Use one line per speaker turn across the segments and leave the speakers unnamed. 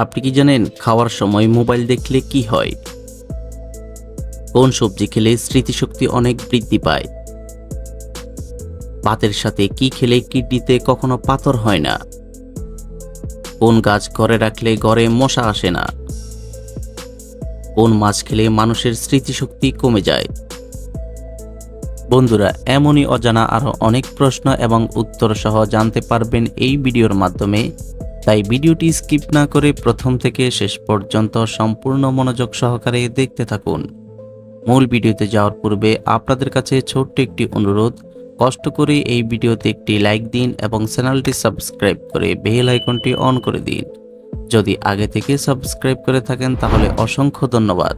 আপনি কি জানেন খাওয়ার সময় মোবাইল দেখলে কি হয়? কোন সবজি খেলে স্মৃতিশক্তি অনেক বৃদ্ধি পায়? ভাতের সাথে কি খেলে কিডনিতে কখনো পাথর হয় না? কোন গাছ ঘরে রাখলে ঘরে মশা আসে না? কোন মাছ খেলে মানুষের স্মৃতিশক্তি কমে যায়? বন্ধুরা, এমনই অজানা আরও অনেক প্রশ্ন এবং উত্তর সহ জানতে পারবেন এই ভিডিওর মাধ্যমে। তাই ভিডিওটি স্কিপ না করে প্রথম থেকে শেষ পর্যন্ত সম্পূর্ণ মনোযোগ সহকারে দেখতে থাকুন। মূল ভিডিওতে যাওয়ার পূর্বে আপনাদের কাছে ছোট্ট একটি অনুরোধ, কষ্ট করে এই ভিডিওতে একটি লাইক দিন এবং চ্যানেলটি সাবস্ক্রাইব করে বেল আইকনটি অন করে দিন। যদি আগে থেকে সাবস্ক্রাইব করে থাকেন তাহলে অসংখ্য ধন্যবাদ।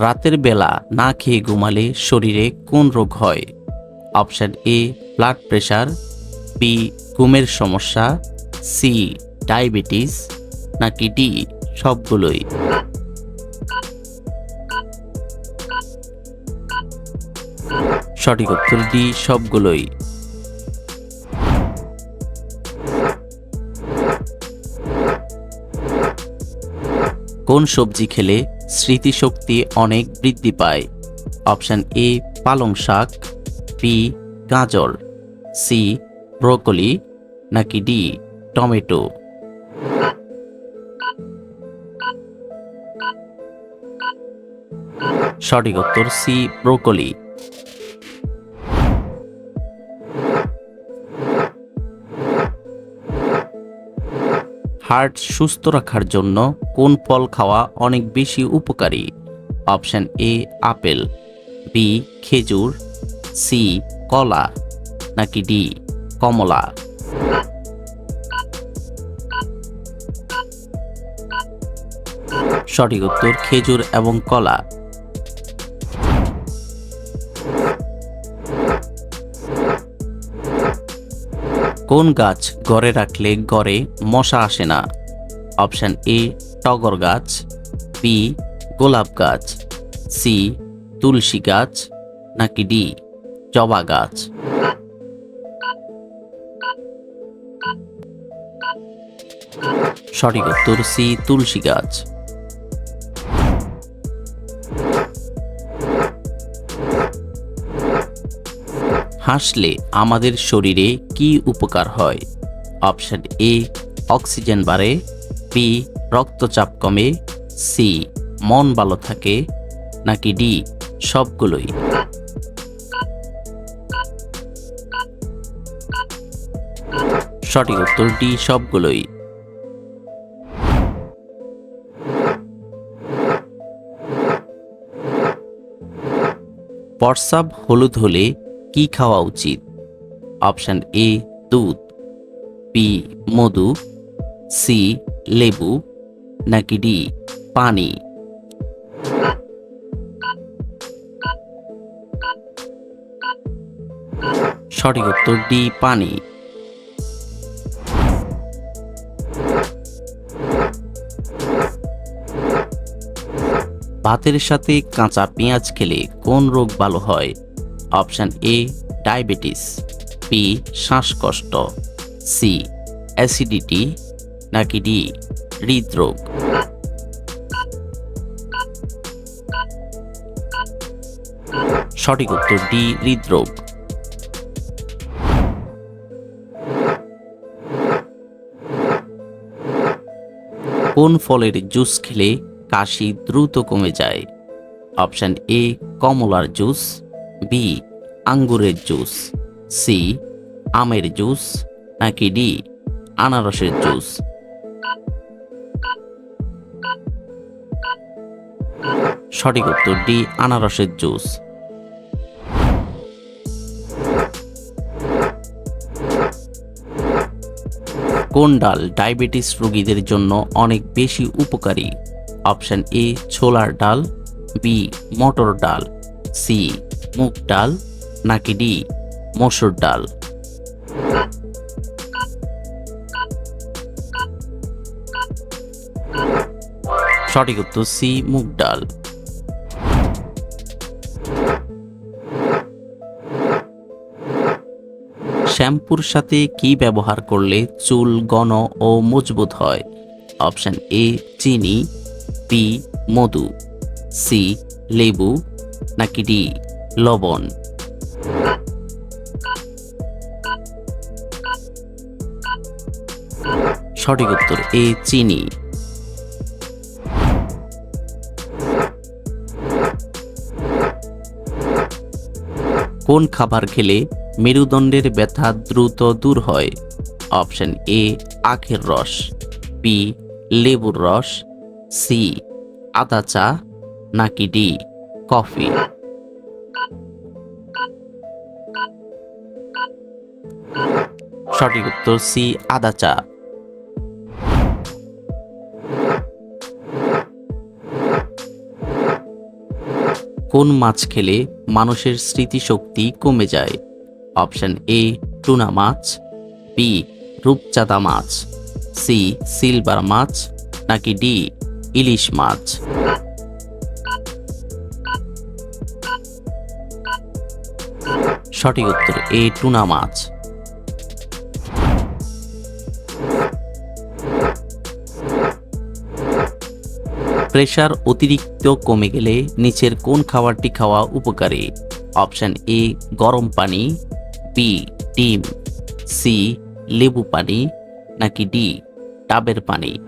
রাতের বেলা না খেয়ে ঘুমালে শরীরে কোন রোগ হয়? Option A blood pressure B ঘুমের সমস্যা সি ডায়াবেটিস নাকি ডি সবগুলোই। সঠিক উত্তর ডি সবগুলোই। কোন সবজি খেলে স্মৃতিশক্তি অনেক বৃদ্ধি পায়? অপশন এ, পালং শাক বি গাজর, সি, ব্রোকলি, নাকি ডি, টমেটো? সঠিক উত্তর সি, ব্রোকলি। হার্ট সুস্থ রাখার জন্য কোন ফল খাওয়া অনেক বেশি উপকারী? অপশন এ, আপেল, বি, খেজুর সি, কলা, নাকি ডি, কমলা? সঠিক উত্তর, খেজুর এবং কলা। কোন গাছ গড়ে রাখলে গড়ে মশা আসে না? অপশন এ, টগর গাছ, বি, গোলাপ গাছ, সি, তুলসী গাছ, নাকি ডি? জবা গাছ। সঠিক উত্তর সি, তুলসী গাছ। হাসলে আমাদের শরীরে কি উপকার হয়? অপশন এ, অক্সিজেন বাড়ে। বি, রক্তচাপ কমে। সি, মন ভালো থাকে। নাকি ডি, সবগুলোই। সঠিক উত্তর ডি সবগুলোই। প্রস্রাব হলুদ হলে কি খাওয়া উচিত? অপশন এ, দুধ, বি, মধু, সি, লেবু, নাকি ডি, পানি। সঠিক উত্তর ডি পানি। ভাতের সাথে কাঁচা পেঁয়াজ খেলে কোন রোগ ভালো হয়? অপশান এ ডায়াবেটিস বি শ্বাসকষ্ট সি অ্যাসিডিটি, নাকি ডি হৃদরোগ। সঠিক উত্তর ডি হৃদরোগ। কোন ফলের জুস খেলে কাশি দ্রুত কমে যায়। অপশান এ, কমলার জুস, বি, আঙ্গুরের জুস, সি, আমের জুস, নাকি ডি, আনারসের জুস। সঠিক উত্তর ডি, আনারসের জুস। কোন ডাল ডায়াবেটিস রোগীদের জন্য অনেক বেশি উপকারী? অপশন এ, ছোলার ডাল, বি, মটর ডাল, সি, মুগ ডাল, নাকি ডি, মসুর ডাল। সঠিক উত্তর সি, মুগ ডাল। শ্যাম্পুর সাথে কি ব্যবহার করলে চুল ঘন ও মজবুত হয়? অপশন এ, চিনি। বি মধু, সি, লেবু, নাকি ডি, লবণ? সঠিক উত্তর, এ, চিনি। কোন খাবার খেলে মেরুদণ্ডের ব্যথা দ্রুত দূর হয়? অপশন এ, আখের রস, বি, লেবুর রস সি, আদা চা নাকি ডি, কফি? সঠিক উত্তর সি, আদা চা। কোন মাছ খেলে মানুষের স্মৃতিশক্তি কমে যায়? অপশন এ, টুনা মাছ, বি, রূপচাঁদা মাছ, সি, সিলভার মাছ, নাকি ডি ইলিশ মাছ। সঠিক উত্তর, এ টুনা মাছ। প্রেশার অতিরিক্ত কমে গেলে নিচের কোন খাবারটি খাওয়া উপকারী? অপশন এ, গরম পানি, বি, ডিম, সি, লেবু পানি, নাকি ডি, ডাবের পানি।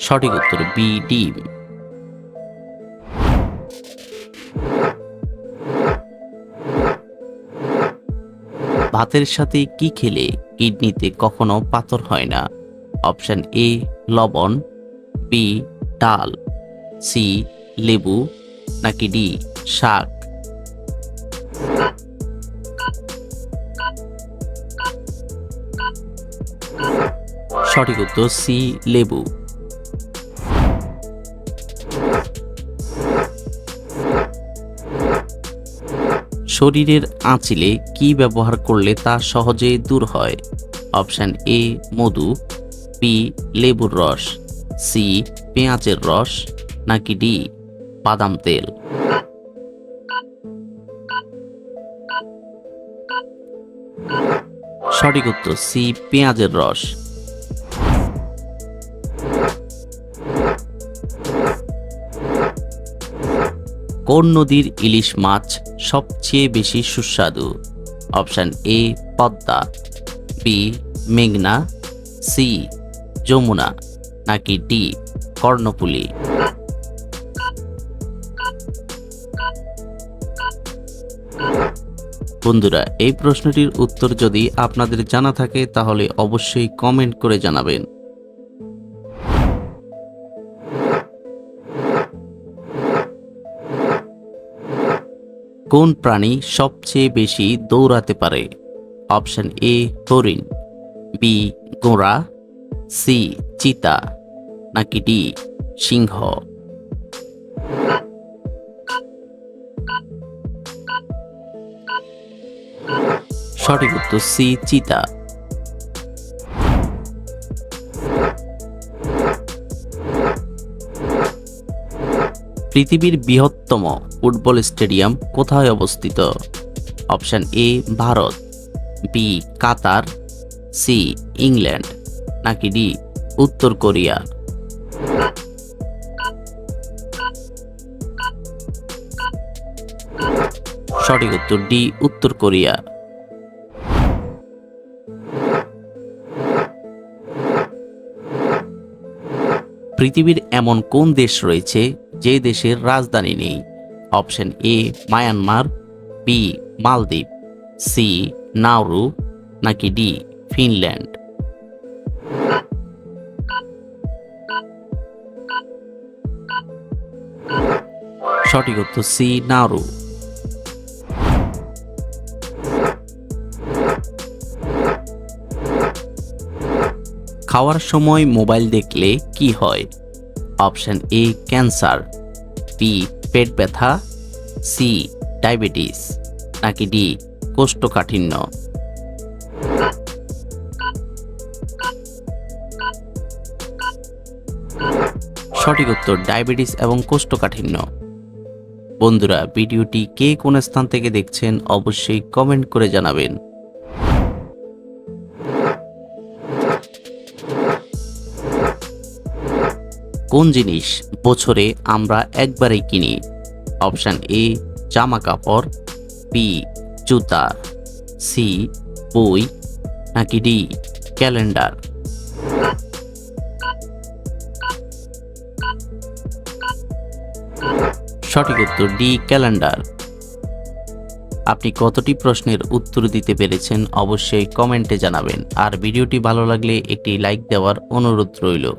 সঠিক উত্তর বি ডিম ভাতের সাথে কি খেলে কিডনিতে কখনো পাথর হয় না? অপশন এ, লবণ, বি, ডাল, সি, লেবু, নাকি ডি, শাক? সঠিক উত্তর সি, লেবু। শরীরের আঁচিলে কি ব্যবহার করলে তা সহজে দূর হয়? অপশন এ, মধু, বি, লেবুর রস, সি, পেঁয়াজের রস, নাকি ডি, বাদাম তেল। সঠিক উত্তর সি, পেঁয়াজের রস। কোন নদীর ইলিশ মাছ সবচেয়ে বেশি সুস্বাদু? অপশান এ, পদ্মা, বি, মেঘনা, সি, যমুনা, নাকি ডি কর্ণপুলি বন্ধুরা, এই প্রশ্নটির উত্তর যদি আপনাদের জানা থাকে, তাহলে অবশ্যই কমেন্ট করে জানাবেন। কোন প্রাণী সবচেয়ে বেশি দৌড়াতে পারে? অপশান এ, হরিণ। বি গোড়া সি, চিতা। নাকি ডি, সিংহ। সঠিক উত্তর সি, চিতা। পৃথিবীর বৃহত্তম ফুটবল স্টেডিয়াম কোথায় অবস্থিত? Option A, Bharat B Qatar C England, নাকি ডি, উত্তর কোরিয়া? সঠিক উত্তর ডি, উত্তর কোরিয়া। পৃথিবীর এমন কোন দেশ রয়েছে যে দেশের রাজধানী নেই। Option A, Myanmar, B, Maldives, C Nauru নাকি ডি, ফিনল্যান্ড। সঠিক উত্তর সি নাউরু খাওয়ার সময় মোবাইল দেখলে কি হয়? অপশন এ, ক্যান্সার, বি, পেট ব্যথা, সি, ডায়াবেটিস, নাকি ডি, কোষ্ঠকাঠিন্য। সঠিক উত্তর, ডায়াবেটিস এবং কোষ্ঠকাঠিন্য। বন্ধুরা, ভিডিওটি কে কোন স্থান থেকে দেখছেন অবশ্যই কমেন্ট করে জানাবেন। কোন জিনিস বছরে আমরা একবারেই কিনি? অপশান এ জামা কাপড় বি, জুতা, সি, বই, নাকি ডি, ক্যালেন্ডার? সঠিক উত্তর ডি, ক্যালেন্ডার। আপনি কতটি প্রশ্নের উত্তর দিতে পেরেছেন অবশ্যই কমেন্টে জানাবেন। আর ভিডিওটি ভালো লাগলে একটি লাইক দেওয়ার অনুরোধ রইল।